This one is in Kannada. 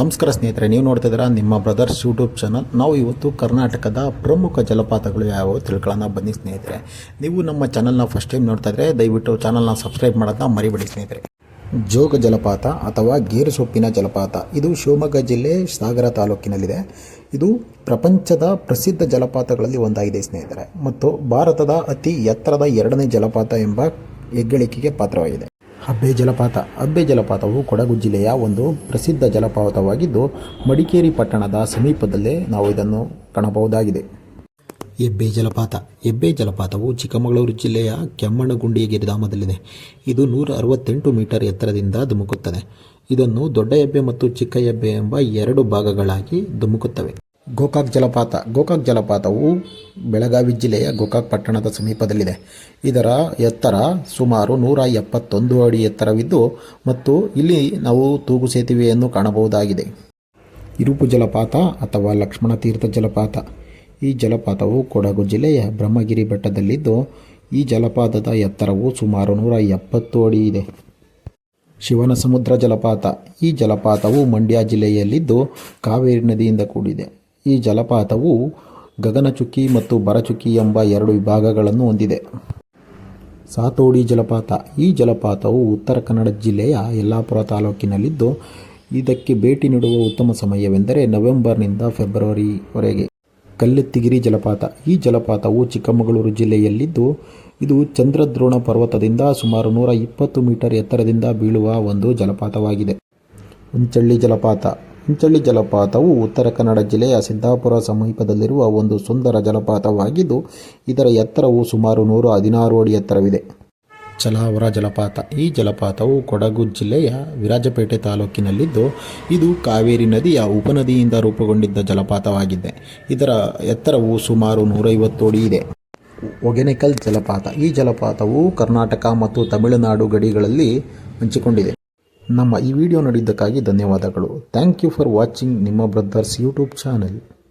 ನಮಸ್ಕಾರ ಸ್ನೇಹಿತರೆ, ನೀವು ನೋಡ್ತಾ ಇದ್ದೀರಾ ನಿಮ್ಮ ಬ್ರದರ್ಸ್ ಯೂಟ್ಯೂಬ್ ಚಾನಲ್ ನಾವು ಇವತ್ತು ಕರ್ನಾಟಕದ ಪ್ರಮುಖ ಜಲಪಾತಗಳು ಯಾವುವು ತಿಳ್ಕೊಳ್ಳೋಣ. ಬನ್ನಿ ಸ್ನೇಹಿತರೆ, ನೀವು ನಮ್ಮ ಚಾನಲ್ನ ಫಸ್ಟ್ ಟೈಮ್ ನೋಡ್ತಾ ಇದ್ರೆ ದಯವಿಟ್ಟು ಚಾನಲ್ನ ಸಬ್ಸ್ಕ್ರೈಬ್ ಮಾಡೋದನ್ನ ಮರಿಬೇಡಿ ಸ್ನೇಹಿತರೆ. ಜೋಗ ಜಲಪಾತ ಅಥವಾ ಗೇರುಸೊಪ್ಪಿನ ಜಲಪಾತ, ಇದು ಶಿವಮೊಗ್ಗ ಜಿಲ್ಲೆ ಸಾಗರ ತಾಲೂಕಿನಲ್ಲಿದೆ. ಇದು ಪ್ರಪಂಚದ ಪ್ರಸಿದ್ಧ ಜಲಪಾತಗಳಲ್ಲಿ ಒಂದಾಗಿದೆ ಸ್ನೇಹಿತರೆ. ಮತ್ತು ಭಾರತದ ಅತಿ ಎತ್ತರದ ಎರಡನೇ ಜಲಪಾತ ಎಂಬ ಹೆಗ್ಗಳಿಕೆಗೆ ಪಾತ್ರವಾಗಿದೆ. ಅಬ್ಬೆ ಜಲಪಾತ. ಅಬ್ಬೆ ಜಲಪಾತವು ಕೊಡಗು ಜಿಲ್ಲೆಯ ಒಂದು ಪ್ರಸಿದ್ಧ ಜಲಪಾತವಾಗಿದ್ದು, ಮಡಿಕೇರಿ ಪಟ್ಟಣದ ಸಮೀಪದಲ್ಲೇ ನಾವು ಇದನ್ನು ಕಾಣಬಹುದಾಗಿದೆ. ಎಬ್ಬೆ ಜಲಪಾತ. ಎಬ್ಬೆ ಜಲಪಾತವು ಚಿಕ್ಕಮಗಳೂರು ಜಿಲ್ಲೆಯ ಕೆಮ್ಮಣ್ಣಗುಂಡಿ ಗಿರಿಧಾಮದಲ್ಲಿದೆ ಇದು ನೂರ ಅರವತ್ತೆಂಟು ಮೀಟರ್ ಎತ್ತರದಿಂದ ಧುಮುಕುತ್ತದೆ. ಇದನ್ನು ದೊಡ್ಡ ಎಬ್ಬೆ ಮತ್ತು ಚಿಕ್ಕ ಎಬ್ಬೆ ಎಂಬ ಎರಡು ಭಾಗಗಳಾಗಿ ಧುಮುಕುತ್ತವೆ. ಗೋಕಾಕ್ ಜಲಪಾತ. ಗೋಕಾಕ್ ಜಲಪಾತವು ಬೆಳಗಾವಿ ಜಿಲ್ಲೆಯ ಗೋಕಾಕ್ ಪಟ್ಟಣದ ಸಮೀಪದಲ್ಲಿದೆ. ಇದರ ಎತ್ತರ ಸುಮಾರು ನೂರ ಎಪ್ಪತ್ತೊಂದು ಅಡಿ ಎತ್ತರವಿದ್ದು ಮತ್ತು ಇಲ್ಲಿ ನಾವು ತೂಗು ಸೇತುವೆಯನ್ನು ಕಾಣಬಹುದಾಗಿದೆ. ಇರುಪು ಜಲಪಾತ ಅಥವಾ ಲಕ್ಷ್ಮಣ ತೀರ್ಥ ಜಲಪಾತ. ಈ ಜಲಪಾತವು ಕೊಡಗು ಜಿಲ್ಲೆಯ ಬ್ರಹ್ಮಗಿರಿ ಬೆಟ್ಟದಲ್ಲಿದ್ದು ಈ ಜಲಪಾತದ ಎತ್ತರವು ಸುಮಾರು ನೂರ ಎಪ್ಪತ್ತು ಅಡಿ ಇದೆ. ಶಿವನ ಸಮುದ್ರ ಜಲಪಾತ. ಈ ಜಲಪಾತವು ಮಂಡ್ಯ ಜಿಲ್ಲೆಯಲ್ಲಿದ್ದು ಕಾವೇರಿ ನದಿಯಿಂದ ಕೂಡಿದೆ. ಈ ಜಲಪಾತವು ಗಗನಚುಕ್ಕಿ ಮತ್ತು ಬರಚುಕ್ಕಿ ಎಂಬ ಎರಡು ವಿಭಾಗಗಳನ್ನು ಹೊಂದಿದೆ. ಸಾತೋಡಿ ಜಲಪಾತ. ಈ ಜಲಪಾತವು ಉತ್ತರ ಕನ್ನಡ ಜಿಲ್ಲೆಯ ಯಲ್ಲಾಪುರ ತಾಲೂಕಿನಲ್ಲಿದ್ದು, ಇದಕ್ಕೆ ಭೇಟಿ ನೀಡುವ ಉತ್ತಮ ಸಮಯವೆಂದರೆ ನವೆಂಬರ್ನಿಂದ ಫೆಬ್ರವರಿವರೆಗೆ. ಕಲ್ಲೆತ್ತಿಗಿರಿ ಜಲಪಾತ. ಈ ಜಲಪಾತವು ಚಿಕ್ಕಮಗಳೂರು ಜಿಲ್ಲೆಯಲ್ಲಿದ್ದು, ಇದು ಚಂದ್ರದ್ರೋಣ ಪರ್ವತದಿಂದ ಸುಮಾರು ನೂರ ಇಪ್ಪತ್ತು ಮೀಟರ್ ಎತ್ತರದಿಂದ ಬೀಳುವ ಒಂದು ಜಲಪಾತವಾಗಿದೆ. ಹುಂಚಳ್ಳಿ ಜಲಪಾತ. ಹುಂಚಳ್ಳಿ ಜಲಪಾತವು ಉತ್ತರ ಕನ್ನಡ ಜಿಲ್ಲೆಯ ಸಿದ್ದಾಪುರ ಸಮೀಪದಲ್ಲಿರುವ ಒಂದು ಸುಂದರ ಜಲಪಾತವಾಗಿದ್ದು, ಇದರ ಎತ್ತರವು ಸುಮಾರು ನೂರ ಹದಿನಾರು ಅಡಿ ಎತ್ತರವಿದೆ. ಚಲಾವರ ಜಲಪಾತ. ಈ ಜಲಪಾತವು ಕೊಡಗು ಜಿಲ್ಲೆಯ ವಿರಾಜಪೇಟೆ ತಾಲೂಕಿನಲ್ಲಿದ್ದು, ಇದು ಕಾವೇರಿ ನದಿಯ ಉಪನದಿಯಿಂದ ರೂಪುಗೊಂಡಿದ್ದ ಜಲಪಾತವಾಗಿದೆ. ಇದರ ಎತ್ತರವು ಸುಮಾರು ನೂರೈವತ್ತು ಅಡಿ ಇದೆ. ಒಗೆನೆಕಲ್ ಜಲಪಾತ. ಈ ಜಲಪಾತವು ಕರ್ನಾಟಕ ಮತ್ತು ತಮಿಳುನಾಡು ಗಡಿಗಳಲ್ಲಿ ಹಂಚಿಕೊಂಡಿದೆ. ನಮ್ಮ ಈ ವಿಡಿಯೋ ನೋಡಿದ್ದಕ್ಕಾಗಿ ಧನ್ಯವಾದಗಳು. ಥ್ಯಾಂಕ್ ಯು ಫಾರ್ ವಾಚಿಂಗ್ ನಿಮ್ಮ ಬ್ರದರ್ಸ್ ಯೂಟ್ಯೂಬ್ ಚಾನಲ್